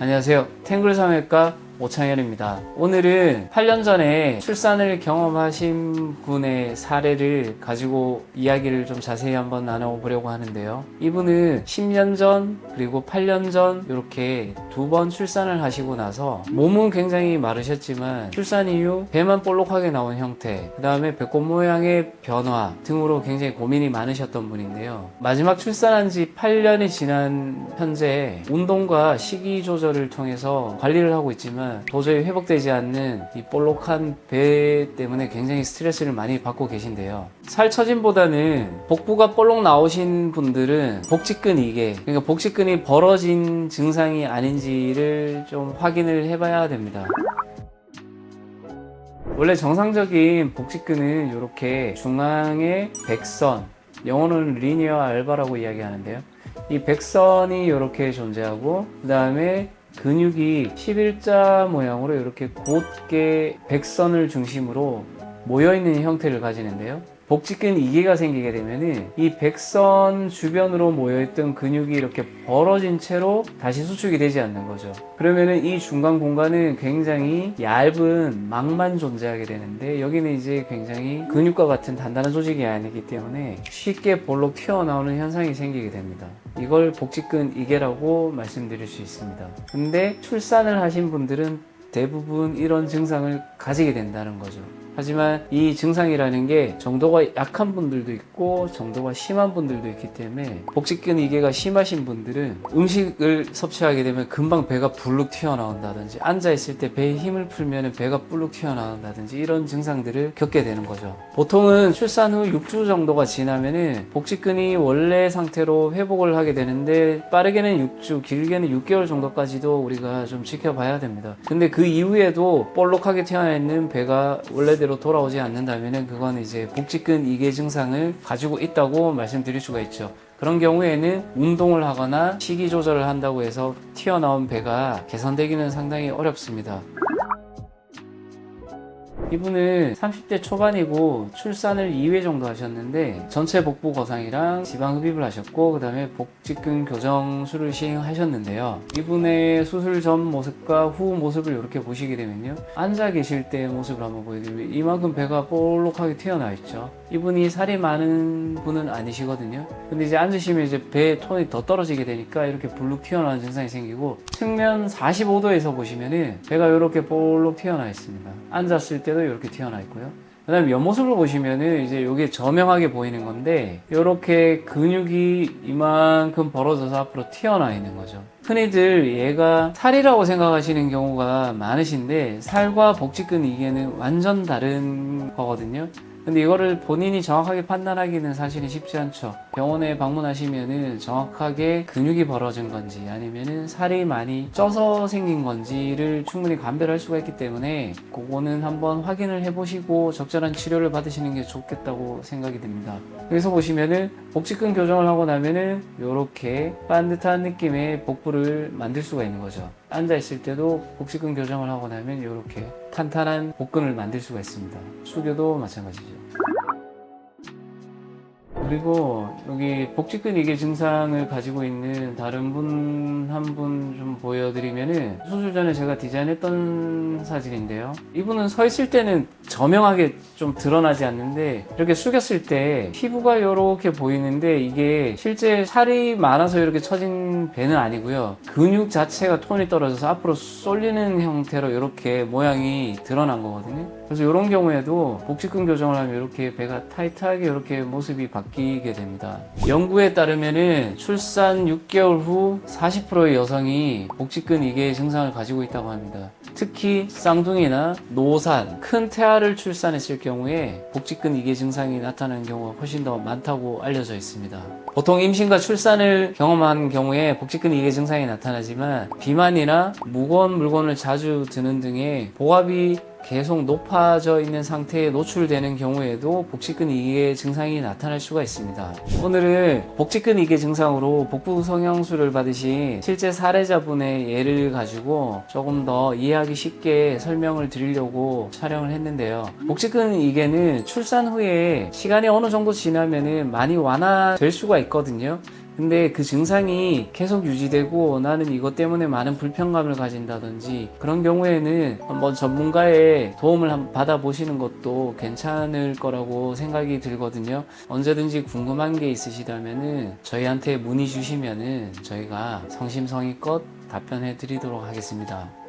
안녕하세요. 탱글 성형외과 오창현입니다. 오늘은 8년 전에 출산을 경험하신 분의 사례를 가지고 이야기를 좀 자세히 한번 나눠보려고 하는데요. 이분은 10년 전 그리고 8년 전 이렇게 두 번 출산을 하시고 나서 몸은 굉장히 마르셨지만 출산 이후 배만 볼록하게 나온 형태, 그 다음에 배꼽 모양의 변화 등으로 굉장히 고민이 많으셨던 분인데요. 마지막 출산한 지 8년이 지난 현재 운동과 식이 조절을 통해서 관리를 하고 있지만 도저히 회복되지 않는 이 볼록한 배 때문에 굉장히 스트레스를 많이 받고 계신데요. 살 처짐보다는 복부가 볼록 나오신 분들은 복직근 이게 그러니까 복직근이 벌어진 증상이 아닌지를 좀 확인을 해봐야 됩니다. 원래 정상적인 복직근은 이렇게 중앙에 백선, 영어로는 리니어 알바라고 이야기하는데요. 이 백선이 이렇게 존재하고 그 다음에 근육이 11자 모양으로 이렇게 곧게 백선을 중심으로 모여있는 형태를 가지는데요. 복직근 이개가 생기게 되면은 이 백선 주변으로 모여있던 근육이 이렇게 벌어진 채로 다시 수축이 되지 않는 거죠. 그러면은 이 중간 공간은 굉장히 얇은 막만 존재하게 되는데 여기는 이제 굉장히 근육과 같은 단단한 조직이 아니기 때문에 쉽게 볼록 튀어나오는 현상이 생기게 됩니다. 이걸 복직근 이개라고 말씀드릴 수 있습니다. 근데 출산을 하신 분들은 대부분 이런 증상을 가지게 된다는 거죠. 하지만 이 증상이라는 게 정도가 약한 분들도 있고 정도가 심한 분들도 있기 때문에 복직근 이개가 심하신 분들은 음식을 섭취하게 되면 금방 배가 불룩 튀어나온다든지 앉아 있을 때 배에 힘을 풀면 배가 불룩 튀어나온다든지 이런 증상들을 겪게 되는 거죠. 보통은 출산 후 6주 정도가 지나면은 복직근이 원래 상태로 회복을 하게 되는데 빠르게는 6주, 길게는 6개월 정도까지도 우리가 좀 지켜봐야 됩니다. 근데 그 이후에도 볼록하게 튀어나 있는 배가 원래 대로 돌아오지 않는다면은 그건 이제 복직근 이개 증상을 가지고 있다고 말씀드릴 수가 있죠. 그런 경우에는 운동을 하거나 식이 조절을 한다고 해서 튀어나온 배가 개선되기는 상당히 어렵습니다. 이분은 30대 초반이고 출산을 2회 정도 하셨는데 전체 복부 거상이랑 지방 흡입을 하셨고 그 다음에 복직근 교정술을 시행하셨는데요. 이분의 수술 전 모습과 후 모습을 이렇게 보시게 되면요. 앉아 계실 때 모습을 한번 보여드리면 이만큼 배가 볼록하게 튀어나와 있죠. 이분이 살이 많은 분은 아니시거든요. 근데 이제 앉으시면 이제 배 톤이 더 떨어지게 되니까 이렇게 불룩 튀어나오는 증상이 생기고 측면 45도에서 보시면은 배가 이렇게 볼록 튀어나와 있습니다. 앉았을 때도 이렇게 튀어나와 있고요. 그 다음에 옆모습을 보시면은 이제 이게 저명하게 보이는 건데 이렇게 근육이 이만큼 벌어져서 앞으로 튀어나와 있는 거죠. 흔히들 얘가 살이라고 생각하시는 경우가 많으신데 살과 복직근 이게는 완전 다른 거거든요. 근데 이거를 본인이 정확하게 판단하기는 사실은 쉽지 않죠. 병원에 방문하시면은 정확하게 근육이 벌어진 건지 아니면은 살이 많이 쪄서 생긴 건지를 충분히 감별할 수가 있기 때문에 그거는 한번 확인을 해보시고 적절한 치료를 받으시는 게 좋겠다고 생각이 듭니다. 여기서 보시면은 복직근 교정을 하고 나면은 이렇게 반듯한 느낌의 복부를 만들 수가 있는 거죠. 앉아 있을 때도 복직근 교정을 하고 나면 이렇게 탄탄한 복근을 만들 수가 있습니다. 수교도 마찬가지죠. 그리고 여기 복직근 이개 증상을 가지고 있는 다른 분 한 분 좀 보여드리면은 수술 전에 제가 디자인했던 사진인데요. 이분은 서 있을 때는 저명하게 좀 드러나지 않는데 이렇게 숙였을 때 피부가 이렇게 보이는데 이게 실제 살이 많아서 이렇게 처진 배는 아니고요. 근육 자체가 톤이 떨어져서 앞으로 쏠리는 형태로 이렇게 모양이 드러난 거거든요. 그래서 이런 경우에도 복직근 교정을 하면 이렇게 배가 타이트하게 이렇게 모습이 바뀌 게 됩니다. 연구에 따르면은 출산 6개월 후 40%의 여성이 복직근 이개 증상을 가지고 있다고 합니다. 특히 쌍둥이나 노산, 큰 태아를 출산했을 경우에 복직근 이개 증상이 나타나는 경우가 훨씬 더 많다고 알려져 있습니다. 보통 임신과 출산을 경험한 경우에 복직근 이개 증상이 나타나지만 비만이나 무거운 물건을 자주 드는 등의 복압이 계속 높아져 있는 상태에 노출되는 경우에도 복직근 이개 증상이 나타날 수가 있습니다. 오늘은 복직근 이개 증상으로 복부 성형술을 받으신 실제 사례자분의 예를 가지고 조금 더 이해하기 쉽게 설명을 드리려고 촬영을 했는데요. 복직근 이개는 출산 후에 시간이 어느 정도 지나면은 많이 완화될 수가 있거든요. 근데 그 증상이 계속 유지되고 나는 이것 때문에 많은 불편감을 가진다든지 그런 경우에는 한번 전문가의 도움을 한번 받아보시는 것도 괜찮을 거라고 생각이 들거든요. 언제든지 궁금한 게 있으시다면은 저희한테 문의 주시면은 저희가 성심성의껏 답변해 드리도록 하겠습니다.